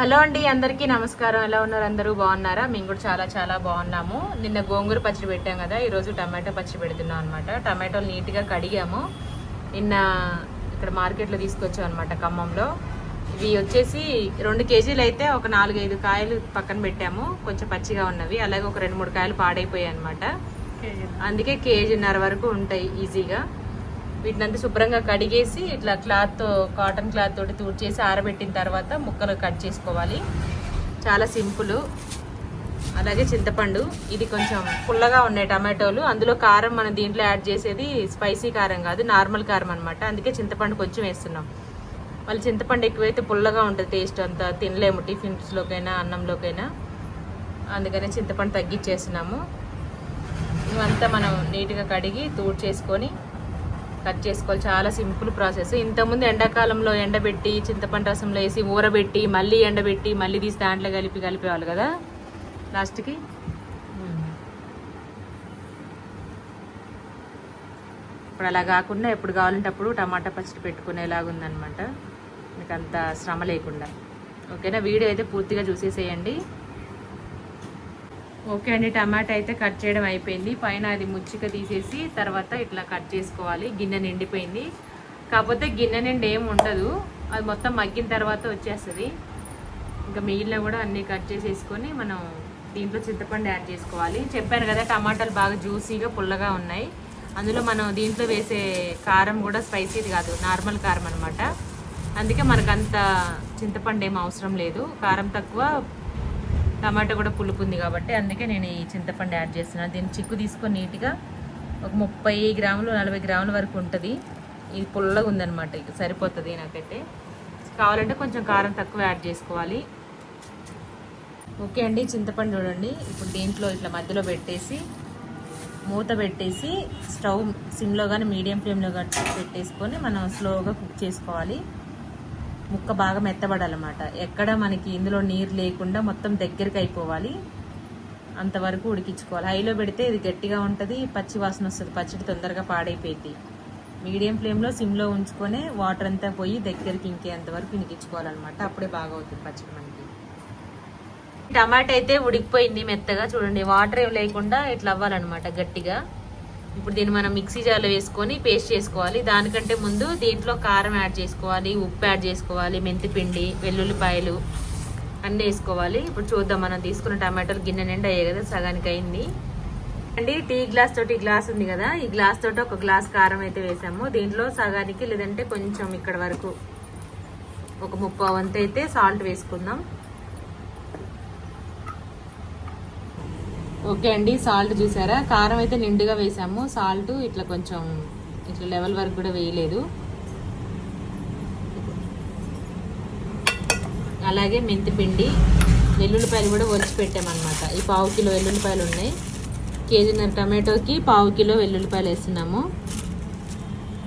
Hello అండి అందరికీ నమస్కారం. ఎలా ఉన్నారు? అందరూ బాగున్నారా? మేము కూడా చాలా చాలా బాగున్నాము. నిన్న గోంగూర పచ్చడి పెట్టాం కదా ఈరోజు టమాటో పచ్చడి పెడుతున్నాం అనమాట టమాటోలు నీట్గా కడిగాము. నిన్న ఇక్కడ మార్కెట్లో తీసుకొచ్చాం అనమాట ఖమ్మంలో. ఇవి వచ్చేసి రెండు కేజీలు అయితే ఒక నాలుగైదు కాయలు పక్కన పెట్టాము. కొంచెం పచ్చిగా ఉన్నవి. అలాగే ఒక రెండు మూడు కాయలు పాడైపోయాయి అనమాట అందుకే కేజీన్నర వరకు ఉంటాయి ఈజీగా. వీటినంతా శుభ్రంగా కడిగేసి ఇట్లా క్లాత్ కాటన్ క్లాత్ తోటి తూడ్చేసి ఆరబెట్టిన తర్వాత ముక్కలు కట్ చేసుకోవాలి. చాలా సింపుల్. అలాగే చింతపండు. ఇది కొంచెం పుల్లగా ఉన్నాయి టమాటోలు. అందులో కారం మనం దీంట్లో యాడ్ చేసేది స్పైసీ కారం కాదు నార్మల్ కారం అనమాట అందుకే చింతపండు కొంచెం వేస్తున్నాం. మళ్ళీ చింతపండు ఎక్కువైతే పుల్లగా ఉంటుంది టేస్ట్ అంతా. తినలేము టిఫిన్స్లోకైనా అన్నంలోకైనా. అందుకనే చింతపండు తగ్గించేస్తున్నాము ఇవంతా మనం నీట్గా కడిగి తూడ్ చేసుకొని కట్ చేసుకోవాలి. చాలా సింపుల్ ప్రాసెస్. ఇంతకుముందు ఎండాకాలంలో ఎండబెట్టి చింతపండు రసంలో వేసి ఊరబెట్టి మళ్ళీ ఎండబెట్టి మళ్ళీ తీసి దాంట్లో కలిపి కలిపేవాళ్ళు కదా? లాస్ట్కి? ఇప్పుడు అలా కాకుండా ఎప్పుడు కావాలంటే అప్పుడు టమాటా పచ్చడి పెట్టుకునేలాగా ఉందన్నమాట. మీకు అంత శ్రమ లేకుండా. ఓకేనా? వీడియో అయితే పూర్తిగా చూసేసేయండి. ఓకే అండి టమాటా అయితే కట్ చేయడం అయిపోయింది. పైన అది ముచ్చిక తీసేసి తర్వాత ఇట్లా కట్ చేసుకోవాలి. గిన్నె నిండిపోయింది. కాకపోతే గిన్నె నిండి ఏం ఉండదు. అది మొత్తం మగ్గిన తర్వాత వచ్చేస్తుంది. ఇంకా మిగిలిన కూడా అన్నీ కట్ చేసేసుకొని మనం దీంట్లో చింతపండు యాడ్ చేసుకోవాలి. చెప్పాను కదా టమాటాలు బాగా జ్యూసీగా పుల్లగా ఉన్నాయి. అందులో మనం దీంట్లో వేసే కారం కూడా స్పైసీది కాదు నార్మల్ కారం అనమాట అందుకే మనకు అంత చింతపండు ఏం అవసరం లేదు. కారం తక్కువ టమాటా కూడా పులుపు ఉంది కాబట్టి అందుకే నేను ఈ చింతపండు యాడ్ చేస్తున్నాను దీన్ని చిక్కు తీసుకొని నీట్గా ఒక ముప్పై గ్రాములు నలభై గ్రాముల వరకు ఉంటుంది. ఇది పుల్లగా ఉందన్నమాట ఇక సరిపోతుంది నాకైతే. కావాలంటే కొంచెం కారం తక్కువ యాడ్ చేసుకోవాలి. ఓకే అండి చింతపండు చూడండి. ఇప్పుడు దీంట్లో ఇట్లా మధ్యలో పెట్టేసి మూత పెట్టేసి స్టవ్ సిమ్లో కానీ మీడియం ఫ్లేమ్లో కానీ పెట్టేసుకొని మనం స్లోగా కుక్ చేసుకోవాలి. ముక్క బాగా మెత్తబడాలన్నమాట. ఎక్కడ మనకి ఇందులో నీరు లేకుండా మొత్తం దగ్గరికి అయిపోవాలి. అంతవరకు ఉడికించుకోవాలి. హైలో పెడితే ఇది గట్టిగా ఉంటుంది పచ్చి వాసన వస్తుంది. పచ్చడి తొందరగా పాడైపోయింది మీడియం ఫ్లేమ్లో సిమ్లో ఉంచుకొని వాటర్ అంతా పోయి దగ్గరికి ఇంకేంతవరకు వరకు అప్పుడే బాగా అవుతుంది పచ్చడి మనకి. టమాటా అయితే ఉడికిపోయింది మెత్తగా. చూడండి వాటర్ ఏం లేకుండా ఇట్లా అవ్వాలన్నమాట గట్టిగా. ఇప్పుడు దీన్ని మనం మిక్సీ జార్లో వేసుకొని పేస్ట్ చేసుకోవాలి. దానికంటే ముందు దీంట్లో కారం యాడ్ చేసుకోవాలి ఉప్పు యాడ్ చేసుకోవాలి మెంతిపిండి వెల్లుల్లిపాయలు అన్నీ వేసుకోవాలి. ఇప్పుడు చూద్దాం మనం తీసుకున్న టమాటాలు గిన్నె నిండా అయ్యాయి కదా సగానికి అయింది. అండి టీ గ్లాస్ తోటి గ్లాస్ ఉంది కదా ఈ గ్లాస్ తోటి ఒక గ్లాస్ కారం అయితే వేసాము. దీంట్లో సగానికి లేదంటే కొంచెం ఇక్కడ వరకు ఒక ముప్పై వంతు అయితే సాల్ట్ వేసుకుందాం. ఓకే అండి సాల్ట్ చూసారా? కారం అయితే నిండుగా వేసాము. సాల్ట్ ఇట్లా కొంచెం ఇట్లా లెవెల్ వరకు కూడా వేయలేదు. అలాగే మెంతిపిండి వెల్లుల్లిపాయలు కూడా వచ్చి పెట్టామన్నమాట. ఈ పావు కిలో వెల్లుల్లిపాయలు ఉన్నాయి. కేజీన్నర టమాటోకి పావు కిలో వెల్లుల్లిపాయలు వేస్తున్నాము.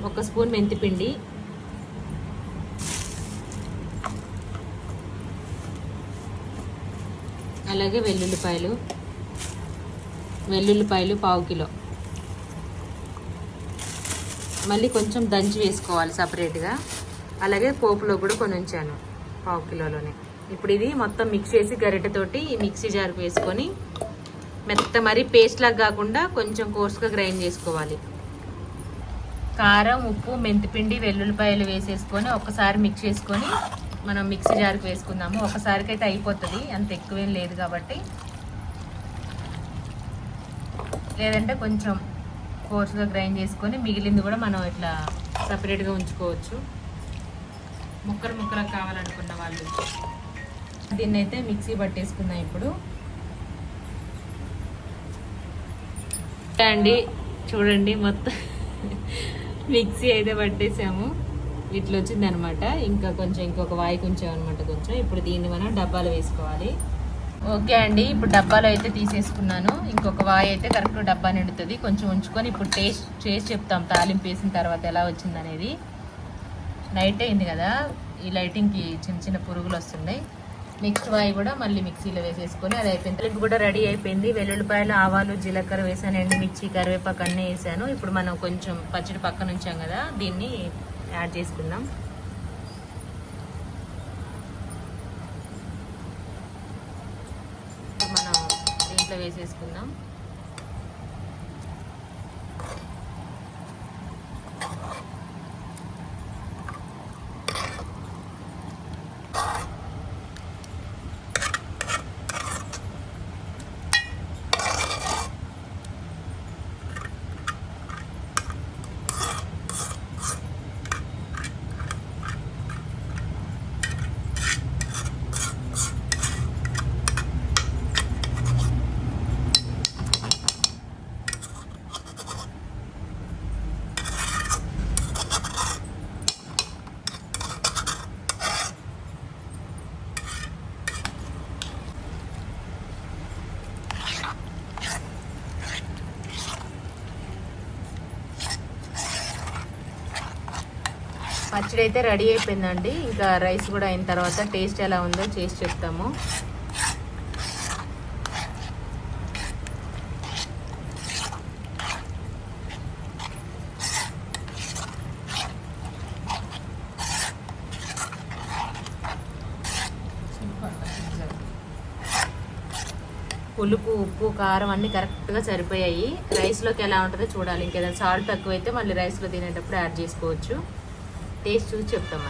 ఒక స్పూన్ మెంతిపిండి అలాగే వెల్లుల్లిపాయలు. వెల్లుల్లిపాయలు పావు కిలో. మళ్ళీ కొంచెం దంచి వేసుకోవాలి సపరేట్గా. అలాగే పోపులో కూడా కొన్ని ఉంచాను పావు కిలోలోనే. ఇప్పుడు ఇది మొత్తం మిక్స్ చేసి గరిటెతోటి ఈ మిక్సీ జార్కు వేసుకొని మెత్త మరీ పేస్ట్ లాగా కాకుండా కొంచెం కోర్స్గా గ్రైండ్ చేసుకోవాలి. కారం ఉప్పు మెంతిపిండి వెల్లుల్లిపాయలు వేసేసుకొని ఒకసారి మిక్స్ చేసుకొని మనం మిక్సీ జార్కి వేసుకుందాము. ఒకసారికైతే అయిపోతుంది అంత ఎక్కువేం లేదు కాబట్టి. లేదంటే కొంచెం కోర్సుగా గ్రైండ్ చేసుకొని మిగిలింది కూడా మనం ఇట్లా సపరేట్గా ఉంచుకోవచ్చు. ముక్కలు ముక్కలకు కావాలనుకున్న వాళ్ళు దీన్ని అయితే మిక్సీ పట్టేసుకుందాం ఇప్పుడు. అండి చూడండి మొత్తం మిక్సీ అయితే పట్టేసాము. ఇట్లా వచ్చింది అనమాట ఇంకా కొంచెం ఇంకొక వాయి కొంచెం అనమాట కొంచెం. ఇప్పుడు దీన్ని మనం డబ్బాలు వేసుకోవాలి. ఓకే అండి ఇప్పుడు డబ్బాలో అయితే తీసేసుకున్నాను. ఇంకొక వాయి అయితే కరెక్ట్ డబ్బా నిండుతుంది. కొంచెం ఉంచుకొని ఇప్పుడు టేస్ట్ చేసి చెప్తాం. తాలింపు వేసిన తర్వాత ఎలా వచ్చింది అనేది నైట్ అయింది కదా ఈ లైటింగ్కి చిన్న చిన్న పురుగులు వస్తున్నాయి. నెక్స్ట్ వాయి కూడా మళ్ళీ మిక్సీలో వేసేసుకొని అది అయిపోయింది. తాలింపు కూడా రెడీ అయిపోయింది. వెల్లుల్లిపాయలు ఆవాలు జీలకర్ర వేసాను ఎండుమిర్చి కరివేపాకు అన్నీ వేసాను. ఇప్పుడు మనం కొంచెం పచ్చడి పక్కన ఉంచాం కదా దీన్ని యాడ్ చేసుకుందాం. వేసేసుకుందాం. పచ్చడి అయితే రెడీ అయిపోయిందండి. ఇంకా రైస్ కూడా అయిన తర్వాత టేస్ట్ ఎలా ఉందో చేసి చెప్తాము. పులుపు ఉప్పు కారం అన్నీ కరెక్ట్గా సరిపోయాయి. రైస్లోకి ఎలా ఉంటుందో చూడాలి. ఇంకేదైనా సాల్ట్ తక్కువైతే మళ్ళీ రైస్లో తినేటప్పుడు యాడ్ చేసుకోవచ్చు. టేస్ట్ చూసి చెప్తాం